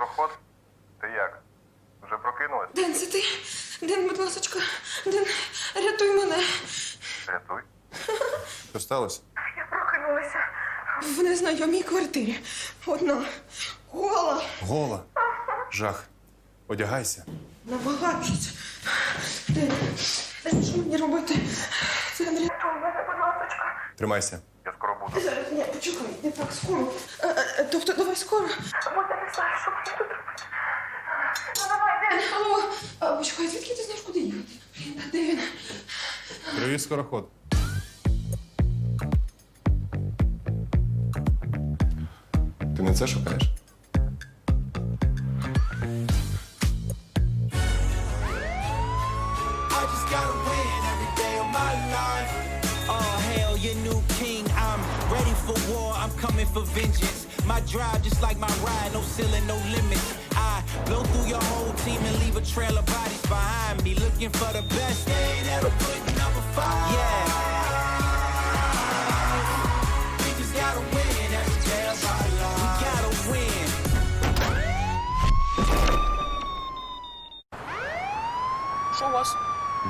Алло. Ти як? Вже прокинулась? Ден, це ти? Ден, будь ласочка, Ден, рятуй мене. Рятуй. Що сталося? Я прокинулася в незнайомій квартирі. Одна. Гола. Гола. Жах. Одягайся. Намагаюсь. Ден, що мені робити? Ден, рятуй мене, будь ласочка. Тримайся. Зараз, ні, почекай, не так скоро. Е, е, Тобто, давай скоро. Бо я не знаю, що мені тут робити. Ну, давай, Ден, алло. А, Почекай, звідки ти знаєш, куди їхати? Блін, а де він? Привіт, скороход. Ти не це шукаєш? Coming for vengeance. My drive, just like my ride, no ceiling, no limits. I blow through your whole team and leave a trail of bodies behind me. Looking for the best. They ain't ever putting number five. Yeah.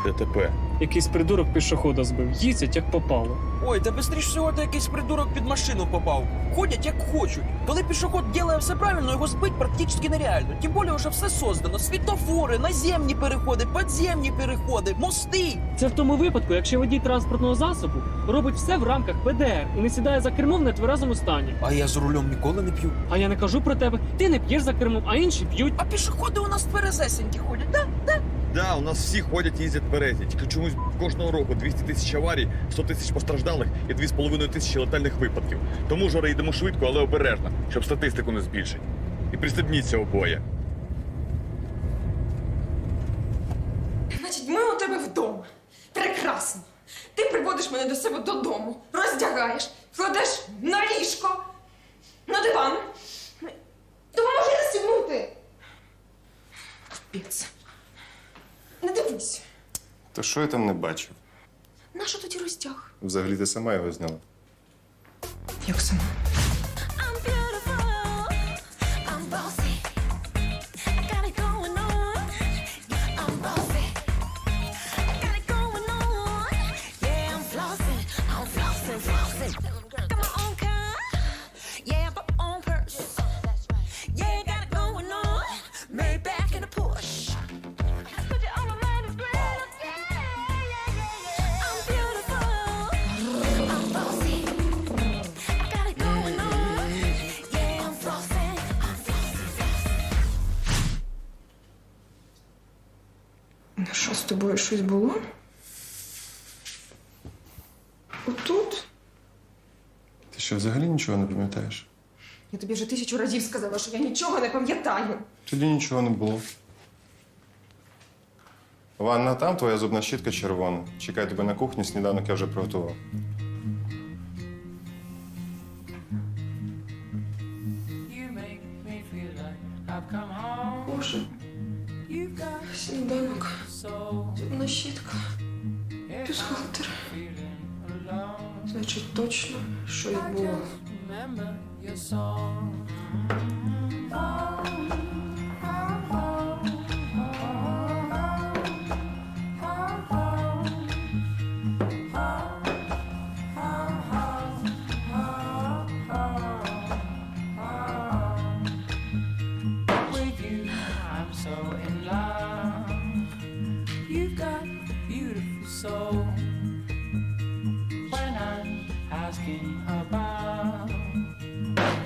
ДТП. Якийсь придурок пішохода збив. Їздять як попало. Ой, та бистріш всього то якийсь придурок під машину попав. Ходять як хочуть. Коли пішоход ділає все правильно, його збить практично нереально. Тим більше вже все создано. Світофори, наземні переходи, підземні переходи, мости. Це в тому випадку, якщо водій транспортного засобу робить все в рамках ПДР і не сідає за кермом в нетверезому стані. А я з рулем ніколи не п'ю. А я не кажу про тебе. Ти не п'єш за кермом, а інші п'ють. А пішоходи у нас тверезесенькі ходять, да? Да, у нас всі ходять їздять тверезі. Тільки чомусь кожного року 200 тисяч аварій, 100 тисяч постраждалих і 2,5 тисячі летальних випадків. Тому жора йдемо швидко, але обережно, щоб статистику не збільшити. І пристебніться обоє. Значить, ми у тебе вдома. Прекрасно. Ти приводиш мене до себе додому, роздягаєш, кладеш на ліжко, на диван. Допоможи розстібнути. Капець. Не дивись. То що я там не бачив? Нащо тоді розтяг? Взагалі ти сама його зняла. Як сама? Щось було? Отут? Ти що, взагалі нічого не пам'ятаєш? Я тобі вже тисячу разів сказала, що я нічого не пам'ятаю. Тоді нічого не було. Ванна там, твоя зубна щітка червона. Чекай тебе на кухні, сніданок я вже приготував. Значить, точно що й було. Asking about,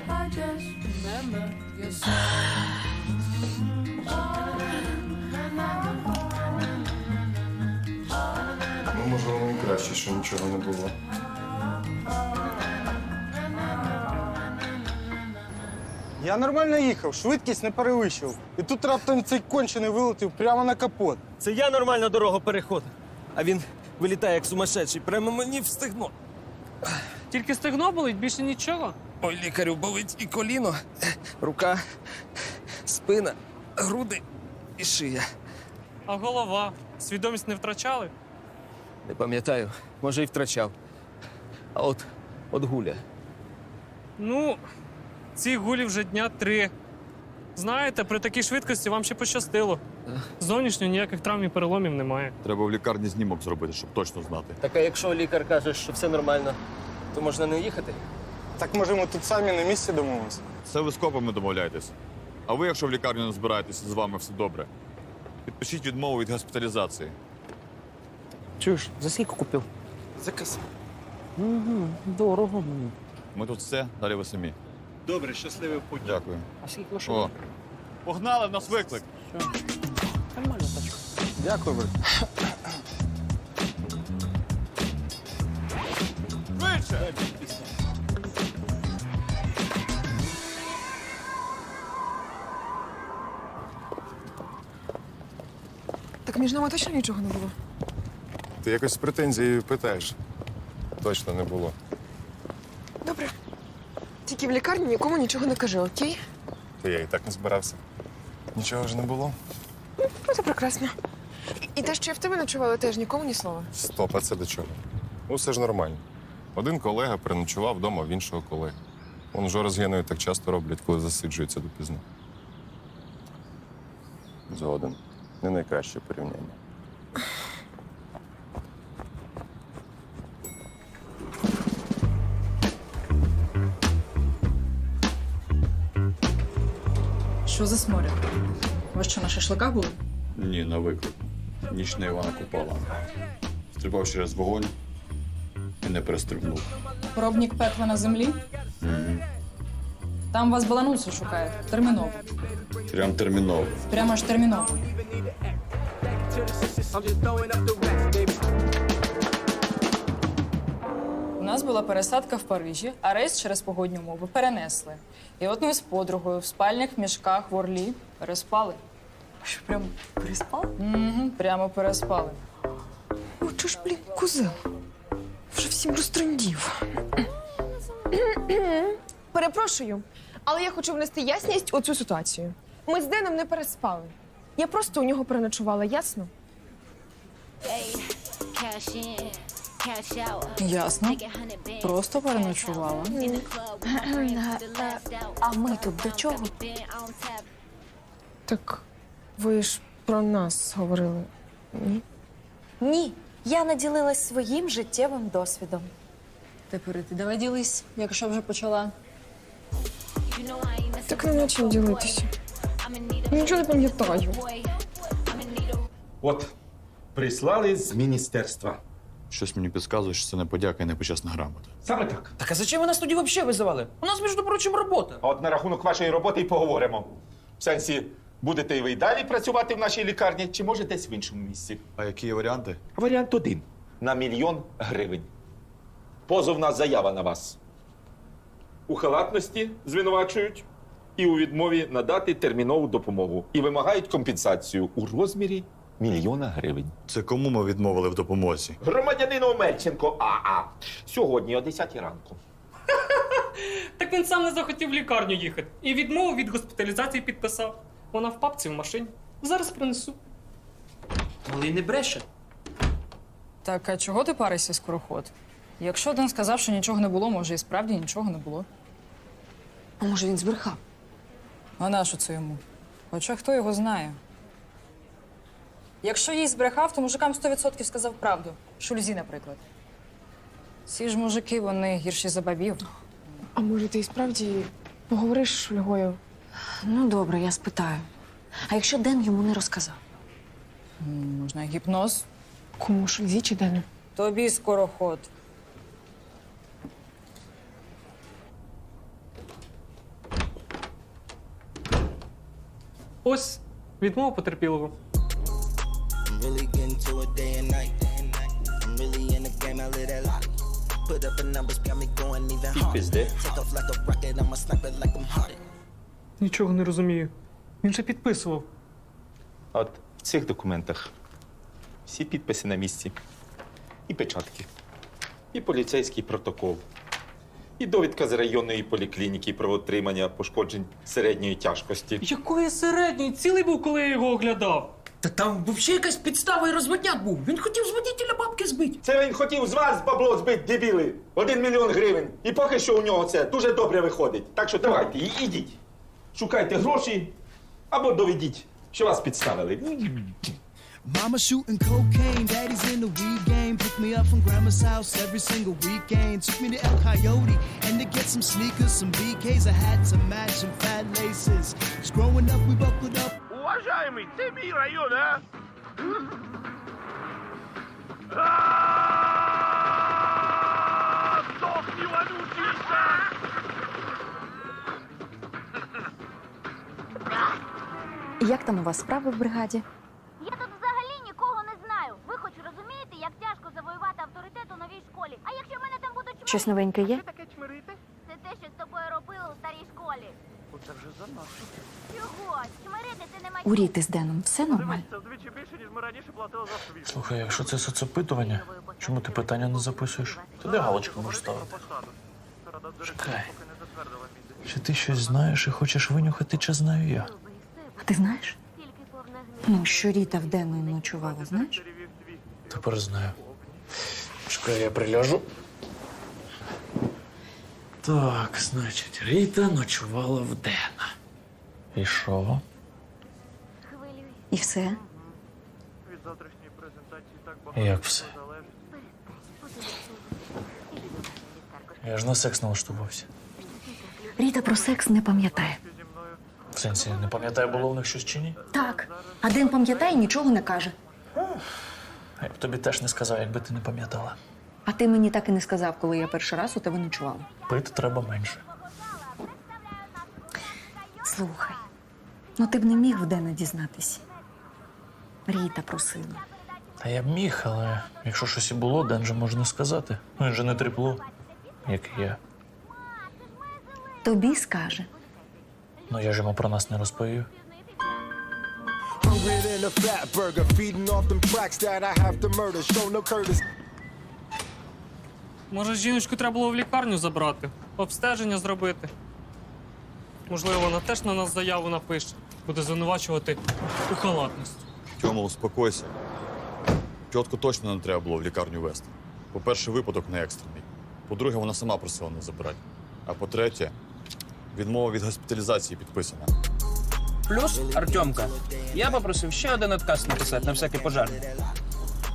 I just remember your song. Ну, може, і краще, що нічого не було. Я нормально їхав, швидкість не перевищував. І тут раптом цей кончений вилетів прямо на капот. Це я нормально дорогу переходив. А він вилітає як сумасшедший, прямо мені в стегно. Тільки стегно болить, більше нічого. Ой, лікарю болить і коліно, рука, спина, груди і шия. А голова. Свідомість не втрачали? Не пам'ятаю, може, і втрачав. А от, от гуля. Ну, ці гулі вже дня три. Знаєте, при такій швидкості вам ще пощастило. Зовнішньо ніяких травм і переломів немає. Треба в лікарні знімок зробити, щоб точно знати. Так а якщо лікар каже, що все нормально, то можна не їхати? Так може ми тут самі на місці домовимося? Це ви з копами домовляєтесь. А ви, якщо в лікарню не збираєтесь, з вами все добре. Підпишіть відмову від госпіталізації. Чуєш, за скільки купив? Заказ. Угу, дорого. Ми тут все, далі ви самі. Добре, щасливий путь. Дякую. А скільки? О, погнали, в нас виклик. Нормально тачка. Дякую, брат. Так між нами точно нічого не було. Ти якось з претензією питаєш. Точно не було. Добре. Тільки в лікарні нікому нічого не кажи, окей? Та я і так не збирався. Нічого ж не було. Ну, це прекрасно. І те, що я в тебе ночувала, теж нікому ні слова. Стоп, а це до чого? Ну, все ж нормально. Один колега переночував вдома в іншого колеги. Он Жора з Геною так часто роблять, коли засиджуються допізно. Згоден. Не найкраще порівняння. Що за сморід? Ви що, на шашликах були? Ні, на виклик. Нічна Івана Купала. Стрибав через вогонь не перестрибнув. Пробник пекла на землі? Там вас баланусу шукають. Терміново. Прям терміново. Прямо аж терміново. У нас була пересадка в Парижі, а рейс через погодні умови перенесли. І от ми з подругою в спальних мішках в Орлі переспали. Що прям переспав? Угу, прямо переспали. О, чого ж, блін, козел? Вже всім розтрендів. Перепрошую, але я хочу внести ясність у цю ситуацію. Ми з Деном не переспали. Я просто у нього переночувала, ясно? Ясно. Просто переночувала. А ми тут до чого? Так ви ж про нас говорили. Ні? Ні, я наділилась своїм життєвим досвідом. Тепер ти давай ділись, якщо вже почала. Так with не на чим ділитися. Нічого не пам'ятаю. От, прислали з міністерства. Щось мені підказує, що це не подяка і не почесна грамота. Саме так. Так а зачем ви нас тоді взагалі визивали? У нас, між прочим, робота. А от на рахунок вашої роботи і поговоримо. В сенсі, будете і ви й далі працювати в нашій лікарні, чи може десь в іншому місці? А які є варіанти? Варіант один на мільйон гривень. Позовна заява на вас. У халатності звинувачують і у відмові надати термінову допомогу. І вимагають компенсацію у розмірі мільйона гривень. Це кому ми відмовили в допомозі? Громадянину Омельченко АА. Сьогодні о 10 ранку. Так він сам не захотів в лікарню їхати. І відмову від госпіталізації підписав. Вона в папці в машині. Зараз принесу. Але й не бреше. Так, а чого ти паришся, скороход? Якщо один сказав, що нічого не було, може і справді нічого не було. А може він збрехав? А нащо це йому? Хоча хто його знає? Якщо їй збрехав, то мужикам 100% сказав правду. Шульзі, наприклад. Ці ж мужики, вони гірші за бабів. А може ти і справді поговориш з Шульгою? Ну, добре, я спитаю. А якщо Ден йому не розказав? Можна гіпноз. Кому Шульзі чи Дену? Тобі скороход. Ось відмова потерпілого. I'm really getting to it day and night. I'm really in the game, I live that life. Put up the numbers, got me going even harder. Пізде. Take off like a rocket, I'ma snipe it like I'm hard. Нічого не розумію. Він же підписував. От в цих документах всі підписи на місці. І печатки, і поліцейський протокол, і довідка з районної поліклініки про отримання пошкоджень середньої тяжкості. Якої середньої? Цілий був, коли я його оглядав. Та там взагалі якась підстава і розводняк був. Він хотів з водителя бабки збити. Це він хотів з вас бабло збити, дебіли! Один мільйон гривень. І поки що у нього це дуже добре виходить. Так що давайте, і- ідіть. Шукайте гроші Або доведіть, що вас підставили. Mama shooting cocaine, daddy's in the weed game. Pick me up from grandma's house every single weekend. Took me to El Coyote and to get some sneakers, some BKs, a hat to match, some fat laces. Just growing up, we buckled up. Уважаемый, ты мой район? А, Як там у вас справи в бригаді? Я тут взагалі нікого не знаю. Ви хоч розумієте, як тяжко завоювати авторитет у новій школі. А якщо мене там будуть чмирити? Щось новеньке є? таке чмирити? Це те, що з тобою робили у старій школі. Оце вже занадто. Чого? Чмирити ти не маєш. У Ріти з Деном все нормально? Це вдвічі більше, ніж ми раніше платили за світ. Слухай, якщо це соцопитування, чому ти питання не записуєш? Ти де галочку можеш ставити? Чекай. Чи ти щось знаєш і хочеш винюхати, чи знаю я? Ти знаєш? Ну, що Ріта в Дену ночувала, знаєш? Тепер знаю. Чекай, я приляжу. Так, значить, Ріта ночувала в Дена. І що? І все? Як все? Я ж на секс налаштувався. Ріта про секс не пам'ятає. В сенсі, не пам'ятаю, було в них щось чи ні? Так. А Ден пам'ятає і нічого не каже. Я б тобі теж не сказав, якби ти не пам'ятала. А ти мені так і не сказав, коли я перший раз у тебе ночувала. Пити треба менше. Слухай, ну ти б не міг в Дена дізнатися. Ріта просила. Та я б міг, але якщо щось і було, Ден же може не сказати. Ну, він же не тріпло, як і я. Тобі скаже. Ну я ж йому про нас не розповів. Може, жіночку треба було в лікарню забрати, обстеження зробити. Можливо, вона теж на нас заяву напише, буде звинувачувати у халатності. Тьома, успокойся. Тітку точно не треба було в лікарню вести. По-перше, випадок не екстрений. По-друге, вона сама просила не забирати. А по-третє, відмова від госпіталізації підписана. Плюс Артемка. Я попросив ще один отказ написати на всякий пожарний.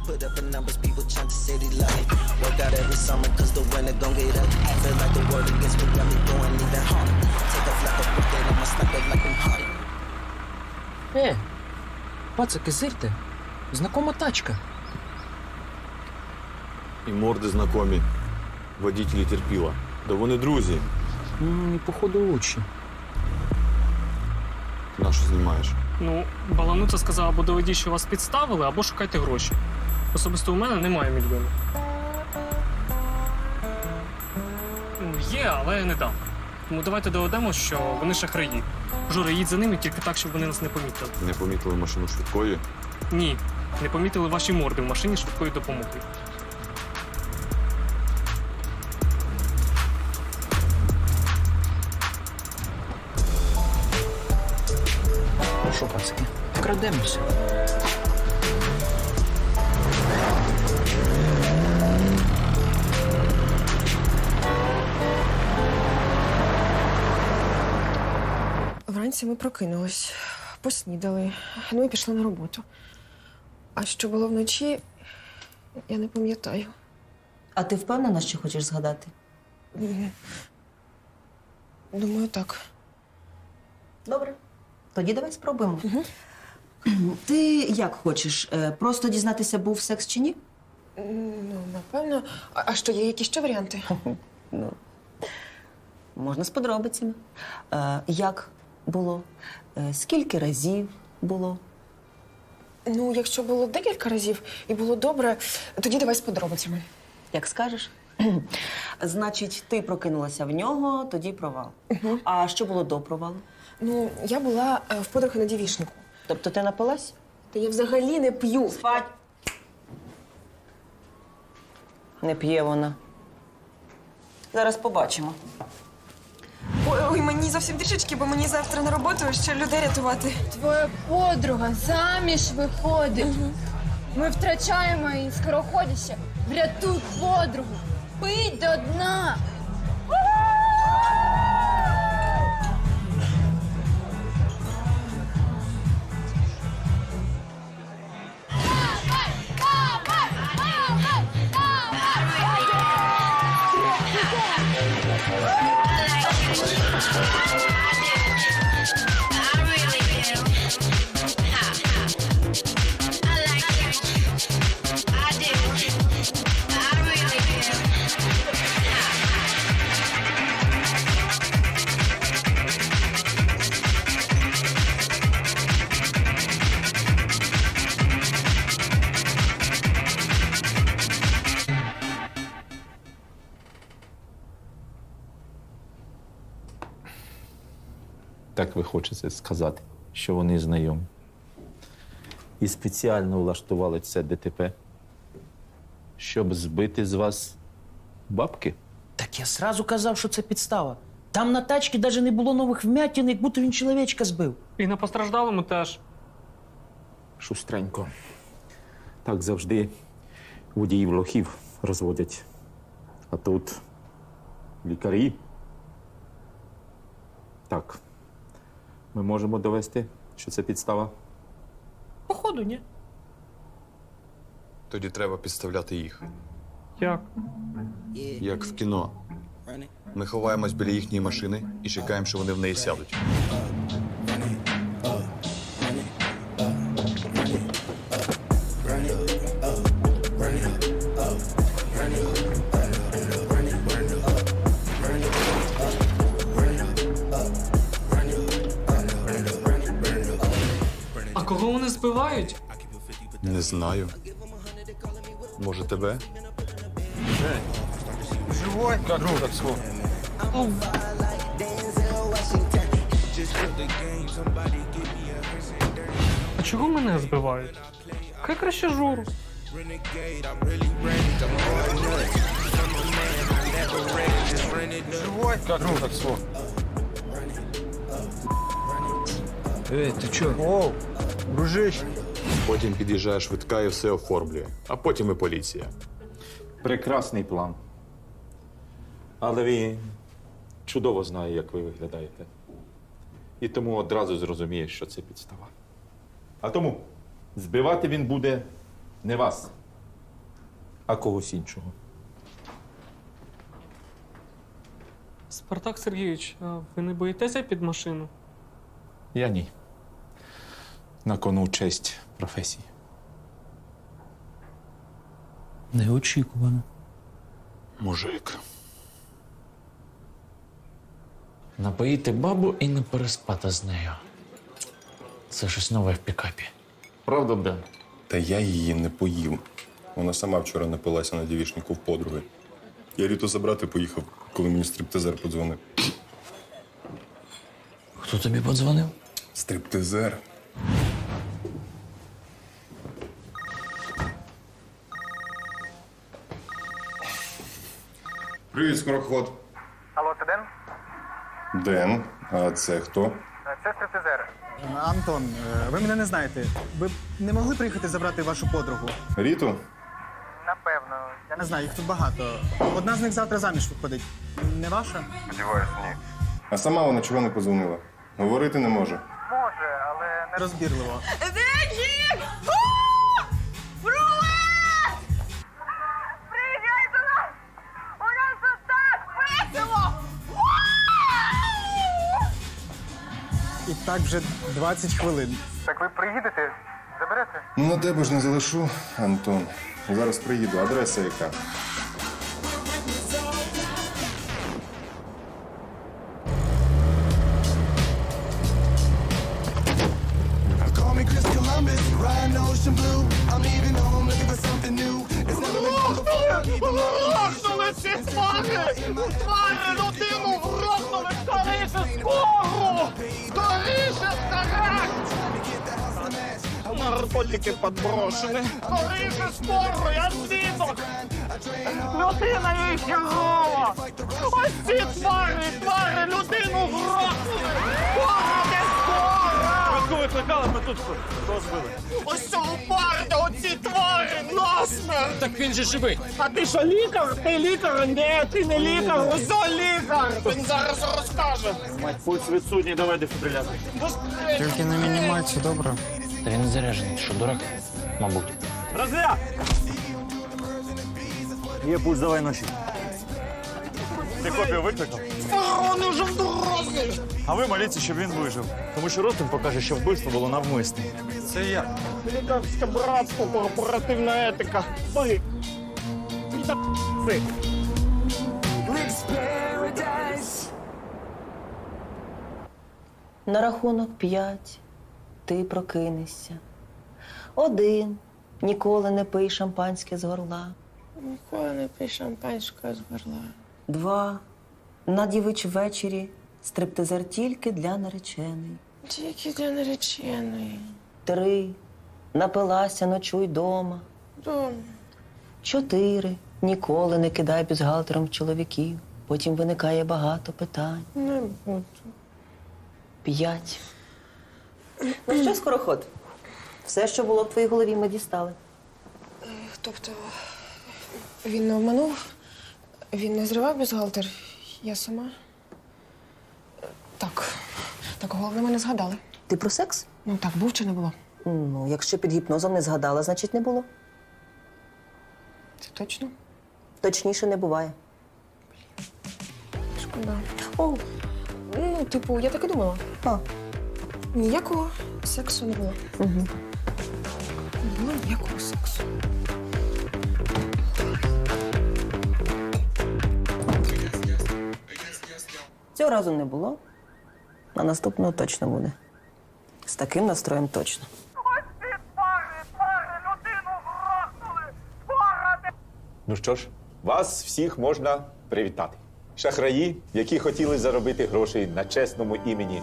Put up in numbers, people trying to say they love it. Work out every summer, cause the winter gon' get up. Feel like the world against me, got me going even harder. Take off like a rocket, I'ma stack up like I'm hardy. Е, пацаки, зирте. Знакома тачка. І морди знакомі. Водітелі терпіла. Да вони друзі. І походу очі. Ти на що знімаєш? Ну, Балануца сказав, або доведіть, що вас підставили, або шукайте гроші. Особисто у мене немає мільйонів. Ну, Є, але я не дам. Тому давайте доведемо, що вони шахраї. Жора, їдь за ними тільки так, щоб вони нас не помітили. Не помітили машину швидкої. Ні, не помітили ваші морди в машині швидкої допомоги. Що, пацаки, крадемося. Вранці ми прокинулись, поснідали, ну і пішли на роботу. А що було вночі, я не пам'ятаю. А ти впевнена, що хочеш згадати? Думаю, так. Добре. Тоді давай спробуємо. Ти як хочеш? Е, Просто дізнатися, був секс чи ні? Ну, напевно. А а що, є якісь ще варіанти? Ну, можна з подробицями. Е, як було? Е, скільки разів було? Ну, якщо було декілька разів і було добре, тоді давай з подробицями. Як скажеш? Значить, ти прокинулася в нього, тоді провал. А що було до провалу? Ну, я була е, в подруги на дівішнику. Тобто ти напилась? Та я взагалі не п'ю. Спать! Не п'є вона. Зараз побачимо. Ой, ой, мені зовсім трішечки, бо мені завтра на роботу ще людей рятувати. Твоя подруга заміж виходить. Ми втрачаємо її скороходище. Врятуй подругу. Пий до дна. Хочете сказати, що вони знайомі. І спеціально влаштували це ДТП, щоб збити з вас бабки. Так я сразу казав, що це підстава. Там на тачці навіть не було нових вмятин, як будто він чоловічка збив. І на постраждалому теж. Шустренько. Так завжди водіїв лохів розводять. А тут лікарі. Так. Ми можемо довести, що це підстава. Походу, ні. Тоді треба підставляти їх. Як? Як в кіно. Ми ховаємось біля їхньої машини і чекаємо, що вони в неї сядуть. Збивають? Не знаю. Може, тебе? Живой? Друг, так сход. А чого мене збивають? Хай краще журу. Живой? Друг, так сход. Ей, ти чо? Оу, дружище. Потім під'їжджає швидка і все оформлює. А потім і поліція. Прекрасний план. Але він чудово знає, як ви виглядаєте. І тому одразу зрозуміє, що це підстава. А тому збивати він буде не вас, а когось іншого. Спартак Сергійович, а ви не боїтеся під машину? Я ні. На кону честь професії. Неочікувано. Мужик. Напоїти бабу і не переспати з нею. Це щось нове в пікапі. Правда, Ден? Та я її не поїв. Вона сама вчора напилася на дівішнику в подруги. Я Ріту забрати поїхав, коли мені стриптизер подзвонив. Хто тобі подзвонив? Стриптизер. Привіт, скороход. Алло, це Ден? Ден, а це хто? Це стриптизер. Антон, е, ви мене не знаєте. Ви б не могли приїхати забрати вашу подругу? Ріту? Напевно. Я не знаю, їх тут багато. Одна з них завтра заміж виходить. Не ваша? Сподіваюсь, ні. А сама вона чого не позвонила? Говорити не може. Може, але не Розбірливо. Денчик! Так вже 20 хвилин. Так ви приїдете? Заберете? Ну, на тебе ж не залишу, Антон. Зараз приїду. Адреса яка? Людина їх грова! Ось ці твари! Твари людину грохнули! Скоро, де скоро! Швидку викликали, ми тут розбили. Ось цього парня, оці твари, насмерть! Так він же живий. А ти що лікар? Ти лікар? Ні, ти не лікар, ось о лікар! Він зараз розкаже. Мать, пульс відсутній, давай дефібрилятор. Тільки на мінімальці, добре. Та він не заряджений. Що, дурак? Мабуть. Розряд! Є пульс, давай ночі. Ти копію викликав? Вони вже в дорозі! А ви моліться, щоб він вижив. Тому що розтин покаже, що вбивство було навмисне. Це я. Лікарське братство, корпоративна етика. Ви! На рахунок п'ять ти прокинешся. Один ніколи не пий шампанське з горла. Ніколи не пий шампанського з горла. Два на дівич ввечері Стриптизер тільки для нареченої. Тільки для нареченої. Три. Напилася, ночуй дома. Дом. Чотири. Ніколи не кидай бюстгальтером чоловіків. Потім виникає багато питань. Не буду. П'ять. Ну що, скороход? Все, що було в твоїй голові, ми дістали. Тобто він не обманув, він не зривав бюстгальтер, я сама. Так. Так, головне, ми не згадали. Ти про секс? Ну так, був чи не було? Ну, якщо під гіпнозом не згадала, значить не було. Це точно? Точніше не буває. Шкода. О, ну, типу, я так і думала. А. Ніякого сексу не було. Угу. Не було ніякого сексу. Цього разу не було. А наступного точно буде. З таким настроєм точно. Ну що ж, вас всіх можна привітати. Шахраї, які хотіли заробити гроші на чесному імені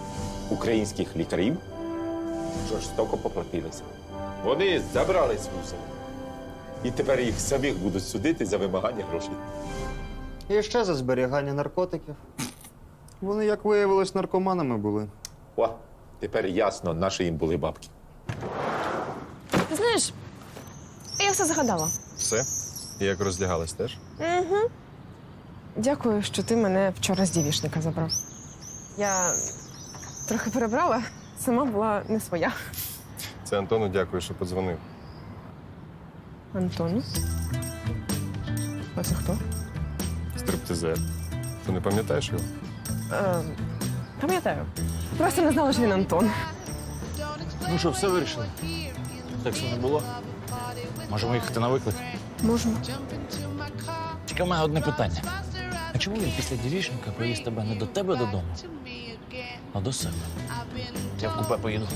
українських лікарів, жорстоко поплатилися. Вони забрали свою силу. І тепер їх самих будуть судити за вимагання грошей. І ще за зберігання наркотиків. Вони, як виявилось, наркоманами були. О, тепер ясно, наші їм були бабки. Ти знаєш, я все згадала. Все? І як роздягалась теж? Угу. Дякую, що ти мене вчора з дівішника забрав. Я трохи перебрала, сама була не своя. Це Антону дякую, що подзвонив. Антону. А це хто? Стриптизер. Ти не пам'ятаєш його? Е, пам'ятаю. Просто не знала, що він Антон. Ну що, все вирішили? Сексу не було? Можемо їхати на виклик? Можемо. Тільки в мене одне питання. А чому він після дівішника привіз тебе не до тебе додому, а до себе? Я в купе поїду.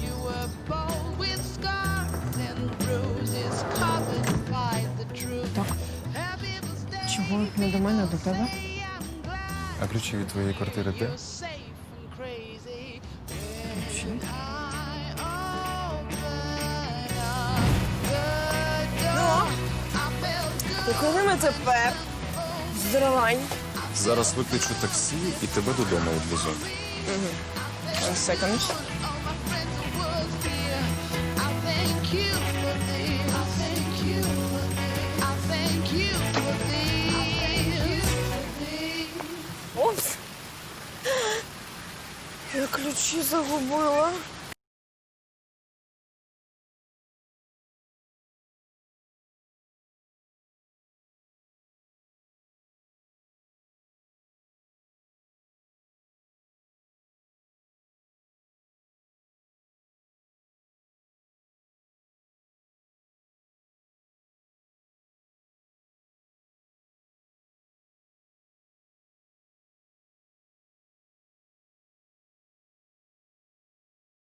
Так. Чого не до мене, а до тебе? А ключі від твоєї квартири де? Ну, коли ми тепер? Здоровань. Зараз викличу таксі і тебе додому відвезу. Угу. Секунд. Ключі загубила.